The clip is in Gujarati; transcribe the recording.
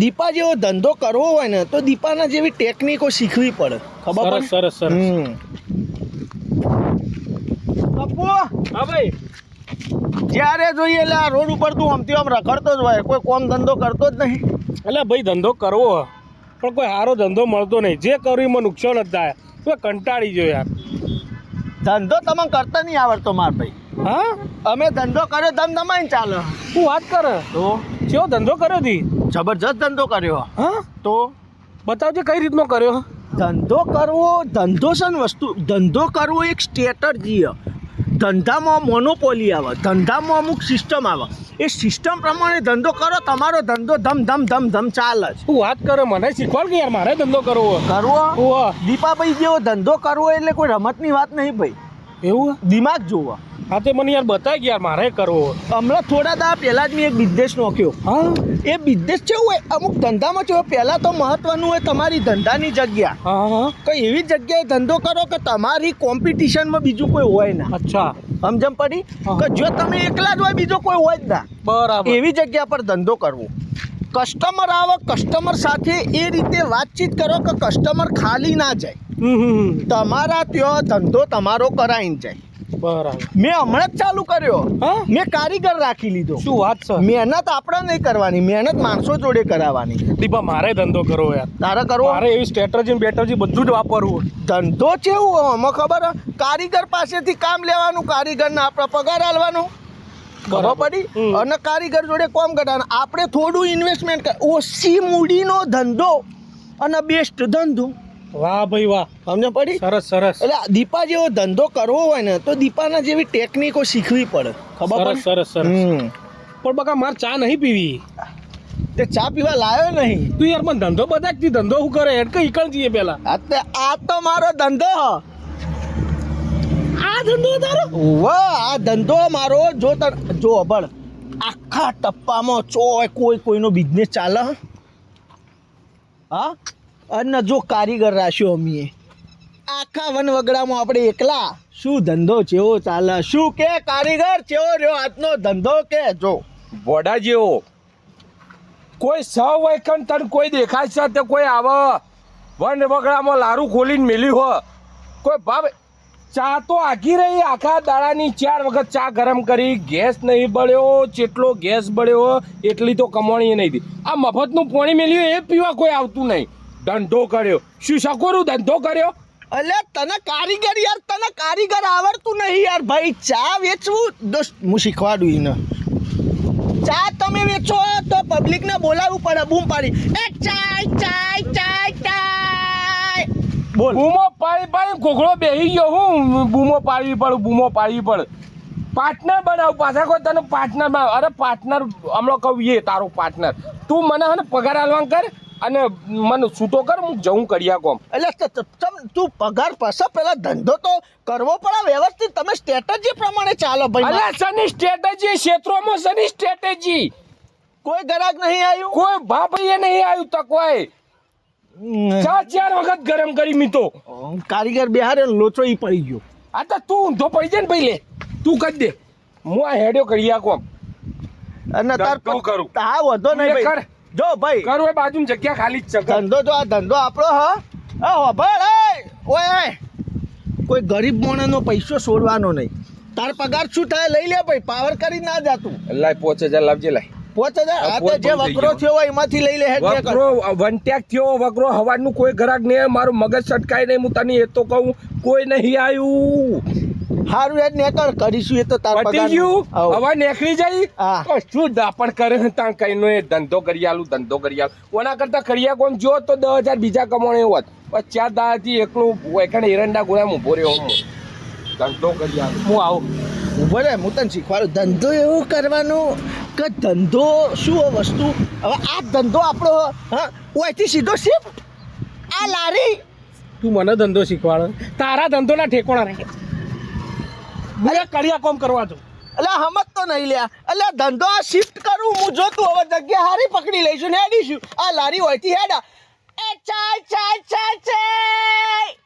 દીપા જેવો ધંધો કરવો હોય ને તો દીપાના જેવી ટેકનિકો શીખવી પડે. ખબર સરસ પડે? સરસ સરસ. પપ્પુ હા ભાઈ. જ્યારે જોઈએ એટલે આ રોડ ઉપર તું આમથી આમ રખડતો જ હોય કોઈ કોમ ધંધો કરતો જ નહીં. એટલે ભાઈ ધંધો કરવો પણ કોઈ સારો ધંધો મળતો નહીં. જે કર્યું એમાં નુકસાન જ થાય. તો કંટાળી જો યાર. ધંધો તમને કરતા નહીં આવડતો માર ભાઈ. હા? અમે ધંધો કર્યો ધમ ધમાઈને ચાલે. શું વાત કરે? તો? કેવો ધંધો કર્યો તી જબરજસ્ત ધંધો કર્યો. હા? તો? બતાવજે કઈ રીતનો કર્યો? ધંધો કરવો ધંધો છે ને વસ્તુ ધંધો કરવો એક સ્ટ્રેટર્જી ધંધામાં મોનોપોલી આવે ધંધામાં અમુક સિસ્ટમ આવે. એ સિસ્ટમ પ્રમાણે ધંધો કરો તમારો ધંધો ધમ ધમ ધમ ધમ ચાલે છે. તું વાત કરે મને શીખવાડ કે યાર મારે ધંધો કરવો કરવો? દીપાભાઈ જેવો ધંધો કરવો એટલે કોઈ રમતની વાત નહીં ભાઈ. એવું દિમાગ જોવા. હા તે મને યાર બતાય કે યાર મારે કરવો. હમણાં થોડા દા પહેલાં જ મેં એક બિઝનેસ નોખ્યો. હા? એ બિઝનેસ કેવું હોય? અમુક ધંધામાં કેવું પહેલાં તો મહત્વનું હોય તમારી ધંધાની જગ્યા. હા હા. કોઈ એવી જગ્યાએ ધંધો કરો કે તમારી કોમ્પિટિશનમાં બીજું કોઈ હોય ના. અચ્છા. સમજમ પડી? કે જો તમે એકલા જ હોય બીજો કોઈ હોય જ ના. બરાબર. એવી જગ્યા પર ધંધો કરવો. કસ્ટમર આવે કસ્ટમર સાથે એ રીતે વાતચીત કરો કે કસ્ટમર ખાલી ના જાય. તમારા ત્યાં ધંધો તમારો કરાઈને જાય. બરાબર. મેં હમણાં જ ચાલુ કર્યો. હા? મેં કારીગર રાખી લીધો. શું વાત છે? મહેનત આપણે નહીં કરવાની મહેનત માણસો જોડે કરાવવાની. દીપા મારે ધંધો કરવો યાર. તારે કરવો? મારે એવી સ્ટ્રેટજી બેટરજી બધું જ વાપરવું. ધંધો કેવું આમાં ખબર? કારીગર પાસેથી કામ લેવાનું કારીગરને આપણે પગાર આલવાનો. ખબર. પડી? અને કારીગર જોડે કોમ કરવાનું. આપણે થોડું ઇન્વેસ્ટમેન્ટ ઓછી મૂડીનો ધંધો અને બેસ્ટ ધંધો. વાહ ભાઈ વાહ. સમજ પડી? સરસ સરસ. એટલે દીપા જેવો ધંધો કરવો હોય ને તો દીપાના જેવી ટેકનિકો શીખવી પડે. ખબર સરસ સરસ સરસ. પણ બકા મારે ચા નહીં પીવી. તે ચા પીવા લાયો નહીં. તું યાર મને ધંધો બતાવતી ધંધો શું કરે? હેડ કઈ ઈકણ જઈએ પેલા. આ તે આ તો મારો ધંધો હ. આ ધંધો તારો? વાહ આ ધંધો મારો. જો તર જો અભળ આખા ટપ્પામાં ચોય કોઈ કોઈનો બિઝનેસ ચાલે હ? અને જો કારીગર રાખ્યો અમીએ. આખા વનવગડામાં આપણે એકલા. શું ધંધો ચેવો ચાલે? શું કે કારીગર ચેવો રહ્યો? આજનો ધંધો કે જો? બોડા જેવો. કોઈ સૌ વૈકન તન કોઈ દેખાય છે તે કોઈ આવે. વન વગડામાં લારું ખોલીને મેલ્યું હો. કોઈ ભાવ ચા તો આખી રહી. આખા દાડાની ચાર વખત ચા ગરમ કરી. ગેસ નહીં બળ્યો. જેટલો ગેસ બળ્યો, એટલી તો કમાણી નહીં હતી આ મફતનું પાણી મેલ્યું, એ પીવા કોઈ આવતું નહીં. ધંધો કર્યો. શું શકોરું ધંધો કર્યો? અલે તને કારીગર યાર તને કારીગર આવડતું નહીં યાર. ભાઈ ચા વેચવું દોસ્ત હું શીખવાડું એને ચા તમે વેચો તો પબ્લિકને બોલાવવું પડે બૂમ પાડી. એ ચાય ચાય ચાય ચાય. બોલ. બૂમો પાડી પાડી ઘોઘળો બેહી ગયો હું. બૂમો પાડવી પડે બૂમો પાડવી પડે. પાર્ટનર બનાવ પાછા કોઈ તને પાર્ટનર બનાવ. અરે પાર્ટનર હમણાં કહું એ તારો પાર્ટનર તું મને હે ને પગાર આલવાન કર. અને મને છૂટો કર હું જવું કર્યા કોમ એટલે ત- પગાર પાછા પેલા ધંધો તો કરવો પડે વ્યવસ્થિત તમે સ્ટ્રેટેજી પ્રમાણે ચાલો ભાઈ અલ્યા સની સ્ટ્રેટેજી ક્ષેત્રોમાં સની સ્ટ્રેટેજી કોઈ ગ્રાહક નહીં આવ્યું કોઈ ભાભીએ નહીં આવ્યું તકવાય ચાર ચાર વખત ગરમ કરી મીતો કારીગર બિહારે લોચો ઈ પડી ગયો. આ તો તું ઊંધો પડી જાય ને ભાઈ લે. તું કરી દે. હું આ હેડ્યો કર્યા કોમ અને તાર કરું. હા વધો નહીં ભાઈ. કર. જો ભાઈ. કરું એ બાજુ જગ્યા ખાલી જ છે ધંધો જો આ ધંધો આપણો હ? હા હોભળ એ! ઓય કોઈ ગરીબ માણસનો પૈસો છોડવાનો નહીં. તાર પગાર શું થાય? લઈ લે ભાઈ પાવર કરી ના જાતું. લાય પોચ હજાર લાવજે લાય. પોચ હજાર? જે વકરો થયો હોય એમાંથી લઈ લે. વકરો વંટ્યાક થયો વકરો હવાનું કોઈ ગ્રાહક નહીં મારું મગજ સટકાય નહીં હું તને એ તો કહું કોઈ નહીં આવ્યું હારું એ નેકર કરીશું એ તો તાર પતી ગયું? હવે નેકરી જાય તો શું દાપણ કરે તાણ કઈનો એ ધંધો કરી આલું ધંધો કરી આલું. ઓના કરતા કરિયા કોમ જો તો દસ હજાર બીજા કમાણે હોત. પણ ચાર દાડાથી એકલું એકણ એરંડા ગોળા ઊભો રહ્યો હું ધંધો કરી આલું. હું આવું. ઊભો રે હું તને શીખવાડું. ધંધો એવો કરવાનો કે ધંધો શું વસ્તુ? હવે આ ધંધો આપણો હા ઓયથી સીધો શિફ્ટ આ લારી. તું મને ધંધો શીખવાડ. તારા ધંધોના ઠેકોણા રહે. મને કડિયા કોમ કરવા તું. એટલે હમત તો નહીં લ્યા. એટલે ધંધો આ શિફ્ટ કરું, હું જોતું હવે જગ્યા હારી પકડી લઈશું ને હેડીશું. આ લારી હોયથી હેડા. એ ચાય ચાય ચાય ચાય